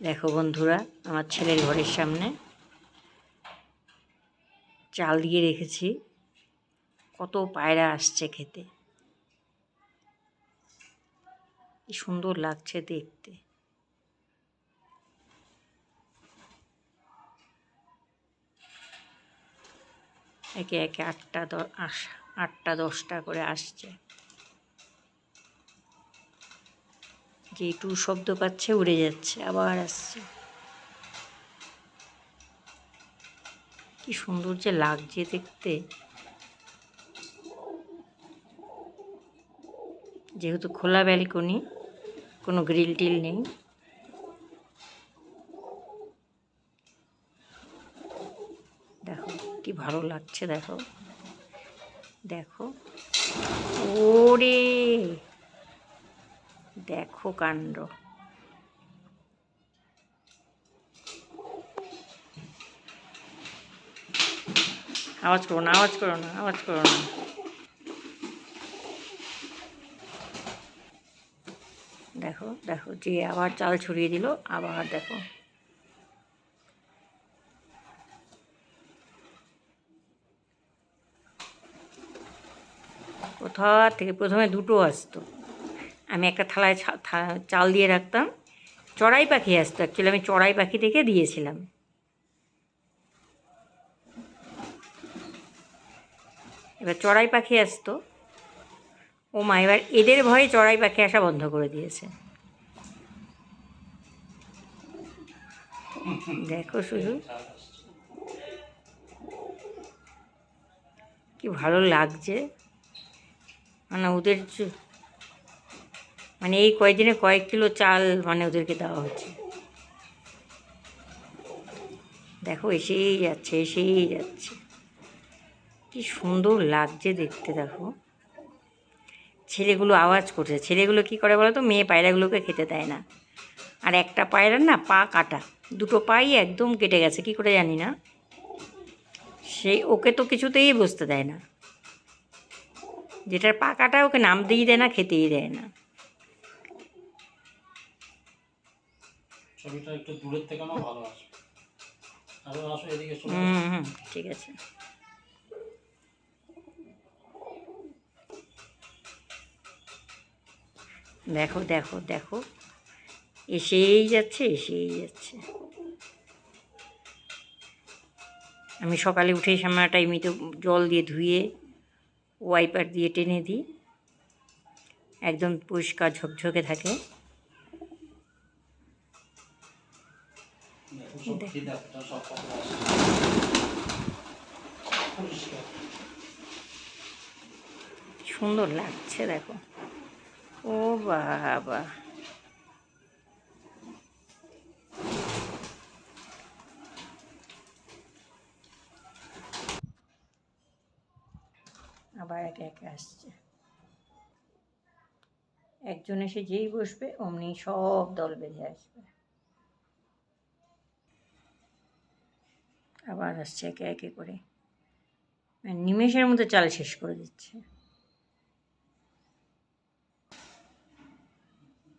দেখো বন্ধুরা, আমার ছেলের ঘরের সামনে চাল দিয়ে রেখেছি। কত পায়রা আসছে খেতে। কি সুন্দর লাগছে দেখতে। একে একে আটটা আটটা দশটা করে আসছে। যেটু শব্দ পাচ্ছে, উড়ে যাচ্ছে, আবার আসছে। কি সুন্দর যে লাগছে দেখতে। যেহেতু খোলা ব্যালকনি, কোনো গ্রিল টিল নেই। দেখো, কি ভালো লাগছে, দেখো। দেখো। দেখো কাণ্ড। আওয়াজ করো না, আওয়াজ করো না, আওয়াজ করো না। দেখো দেখো, যে আবার চাল ছড়িয়ে দিল, আবার দেখো। কোথা থেকে? প্রথমে দুটো আসতো। আমি একটা থালায় চাল দিয়ে রাখতাম। চড়াই পাখি আসতো অ্যাকচুয়ালি আমি চড়াই পাখি থেকে দিয়েছিলাম। এবার চড়াই পাখি আসতো। ও মা, এবার এদের ভয়ে চড়াই পাখি আসা বন্ধ করে দিয়েছে। দেখো শুধু। কি ভালো লাগছে। মানে ওদের মানে এই কয়েকদিনে কয়েক কিলো চাল মানে ওদেরকে দেওয়া হচ্ছে। দেখো, এসেই যাচ্ছে এসেই যাচ্ছে। কি সুন্দর লাগছে দেখতে, দেখো। ছেলেগুলো আওয়াজ করছে। ছেলেগুলো কি করে বলো তো মেয়ে পায়রাগুলোকে খেতে দেয় না। আর একটা পায়রার না পা কাটা। দুটো পাই একদম কেটে গেছে, কি করে জানি না। সে ওকে তো কিছুতেই বসতে দেয় না। যেটার পা কাটা, ওকে নামতেই দেয় না, খেতেই দেয় না। ছবিটা একটু দূরের থেকে নাও ভালো আসবে। আরও আসো, এদিকে হুম ঠিক আছে। দেখো দেখো দেখো। এসেই যাচ্ছে এসেই যাচ্ছে। আমি সকালে উঠেই সামনেটা এমনিতে জল দিয়ে ধুয়ে ওয়াইপার দিয়ে টেনে দিই। একদম পরিষ্কার ঝকঝকে থাকে দেখো সব খিদা ফিদা সব কত আসছে। পরিষ্কার। সুন্দর লাগছে, দেখো। ও বাবা। আবার একে একে আসছে। একজন এসে যেই বসবে, অমনি সব দল বেঁধে আসবে। আবার আসছে একে একে করে। মানে নিমেষের মতো চাল শেষ করে দিচ্ছে।